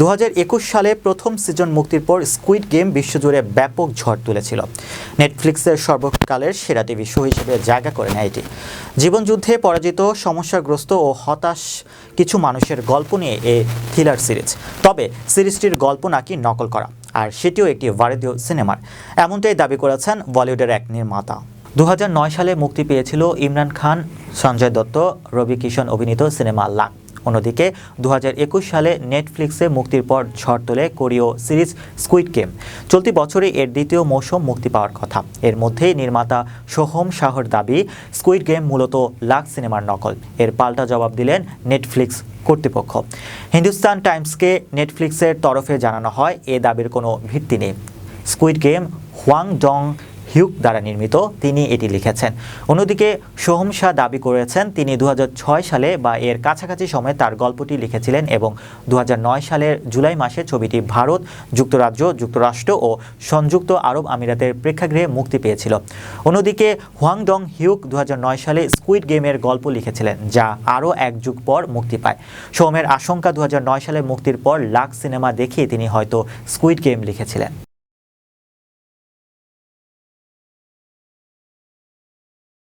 দু হাজার একুশ সালে প্রথম সিজন মুক্তির পর স্কুইড গেম বিশ্বজুড়ে ব্যাপক ঝড় তুলেছিল। নেটফ্লিক্সের সর্বকালের সেরা টিভি শো হিসেবে জায়গা করে নেয় এটি। জীবনযুদ্ধে পরাজিত, সমস্যাগ্রস্ত ও হতাশ কিছু মানুষের গল্প নিয়ে এ থ্রিলার সিরিজ তবে সিরিজটির গল্প নাকি নকল করা, আর সেটিও একটি ভারতীয় সিনেমার। এমনটাই দাবি করেছেন বলিউডের এক নির্মাতা। দু হাজার নয় সালে মুক্তি পেয়েছিল ইমরান খান, সঞ্জয় দত্ত, রবি কিষণ অভিনীত সিনেমা লাং অন্যদিকে দু হাজার একুশ সালে নেটফ্লিক্সে মুক্তির পর ঝড় তোলে কোরীয় সিরিজ স্কুইড গেম চলতি বছরে এর দ্বিতীয় মৌসুম মুক্তি পাওয়ার কথা। এর মধ্যেই নির্মাতা সোহম শাহর দাবি স্কুইড গেম মূলত লাক সিনেমার নকল। এর পাল্টা জবাব দিলেন নেটফ্লিক্স কর্তৃপক্ষ। হিন্দুস্তান টাইমসকে নেটফ্লিক্সের তরফে জানানো হয়, এ দাবির কোনো ভিত্তি নেই। Squid game Hwang Dong Hyuk দ্বারা নির্মিত, তিনি এটি লিখেছেন। অন্যদিকে সোহম শাহ দাবি করেছেন, তিনি দু হাজার ছয় সালে বা এর কাছাকাছি সময়ে তার গল্পটি লিখেছিলেন এবং দু হাজার নয় সালের জুলাই মাসে ছবিটি ভারত, যুক্তরাজ্য, যুক্তরাষ্ট্র ও সংযুক্ত আরব আমিরাতের প্রেক্ষাগৃহে মুক্তি পেয়েছিল। অন্যদিকে হোয়াং ডং হিউক দু হাজার নয় সালে স্কুইড গেমের গল্প লিখেছিলেন, যা আরও এক যুগ পর মুক্তি পায়। সোহমের আশঙ্কা দু হাজার নয় সালে মুক্তির পর লাখ সিনেমা দেখিয়ে তিনি হয়তো স্কুইড গেম লিখেছিলেন।